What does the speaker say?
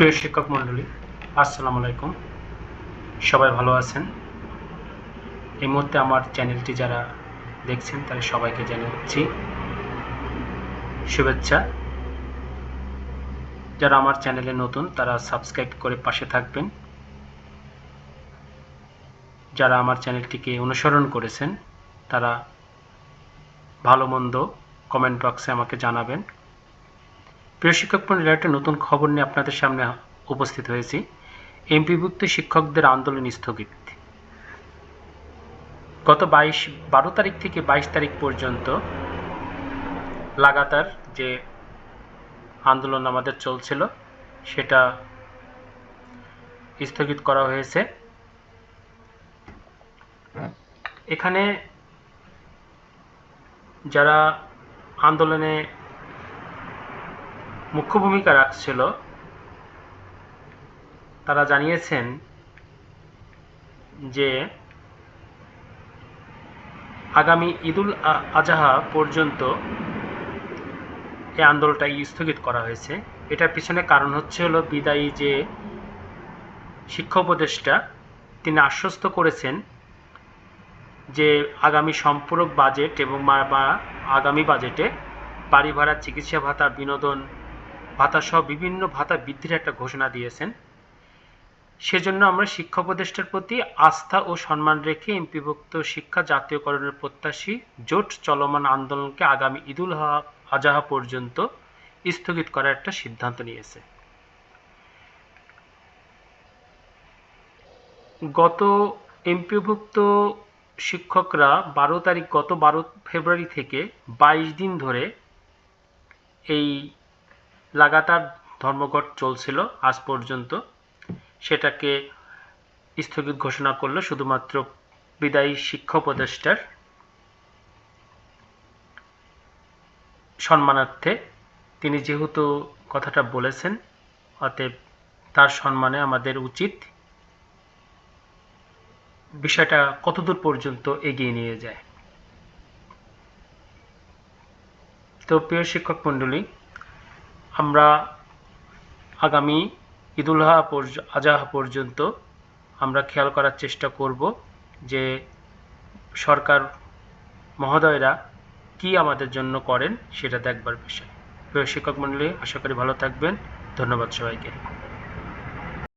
প্রিয় শিক্ষক মণ্ডলী, আসসালামু আলাইকুম। সবাই ভালো আছেন? এই মুহূর্তে আমার চ্যানেলটি যারা দেখছেন, তারা সবাইকে জানাচ্ছি শুভেচ্ছা। যারা আমার চ্যানেলে নতুন, তারা সাবস্ক্রাইব করে পাশে থাকবেন। যারা আমার চ্যানেলটিকে অনুসরণ করেছেন, তারা ভালো মন্দ কমেন্ট বক্সে আমাকে জানাবেন। প্রিয় শিক্ষক মন্ডলী একটা নতুন খবর নিয়ে আপনাদের সামনে উপস্থিত হয়েছি। এমপিভুক্ত শিক্ষকদের আন্দোলন স্থগিত। গত বাইশ, বারো তারিখ থেকে বাইশ তারিখ পর্যন্ত লাগাতার যে আন্দোলন আমাদের চলছিল, সেটা স্থগিত করা হয়েছে। এখানে যারা আন্দোলনে মুখ্য ভূমিকা রাখছিল। তারা জানিয়েছেন যে আগামী ঈদুল আজহা পর্যন্ত এই আন্দোলনটা স্থগিত করা হয়েছে। এটার পিছনে কারণ হচ্ছে হলো বিদায়ী যে শিক্ষা উপদেষ্টা, তিনি আশ্বস্ত করেছেন যে আগামী সম্পূরক বাজেট এবং বা আগামী বাজেটে বাড়ি ভাড়া, চিকিৎসা ভাতা, বিনোদন ভাতা সহ বিভিন্ন ভাতা বৃদ্ধির একটা ঘোষণা দিয়েছেন। সেজন্য আমরা শিক্ষা উপদেষ্টার প্রতি আস্থা ও সম্মান রেখে এমপিভুক্ত শিক্ষা জাতীয়করণের প্রত্যাশী, জোট চলমান আন্দোলনকে আগামী ঈদুল আজহা পর্যন্ত স্থগিত করার একটা সিদ্ধান্ত নিয়েছে। গত এমপিভুক্ত শিক্ষকরা বারো তারিখ, গত বারো ফেব্রুয়ারি থেকে বাইশ দিন ধরে এই লাগাতার ধর্মঘট চলছিল আজ পর্যন্ত। সেটাকে স্থগিত ঘোষণা করল শুধুমাত্র বিদায়ী শিক্ষা উপদেষ্টার সম্মানার্থে। তিনি যেহেতু কথাটা বলেছেন, অতএব তার সম্মানে আমাদের উচিত বিষয়টা কতদূর পর্যন্ত এগিয়ে নিয়ে যায়। তো প্রিয় শিক্ষক মণ্ডলী আমরা আগামী ঈদুল আজাহা পর্যন্ত আমরা খেয়াল করার চেষ্টা করব যে সরকার মহোদয়রা কি আমাদের জন্য করেন সেটা দেখবার বিষয়। প্রিয় শিক্ষক মণ্ডলী, আশা করি ভালো থাকবেন। ধন্যবাদ সবাইকে।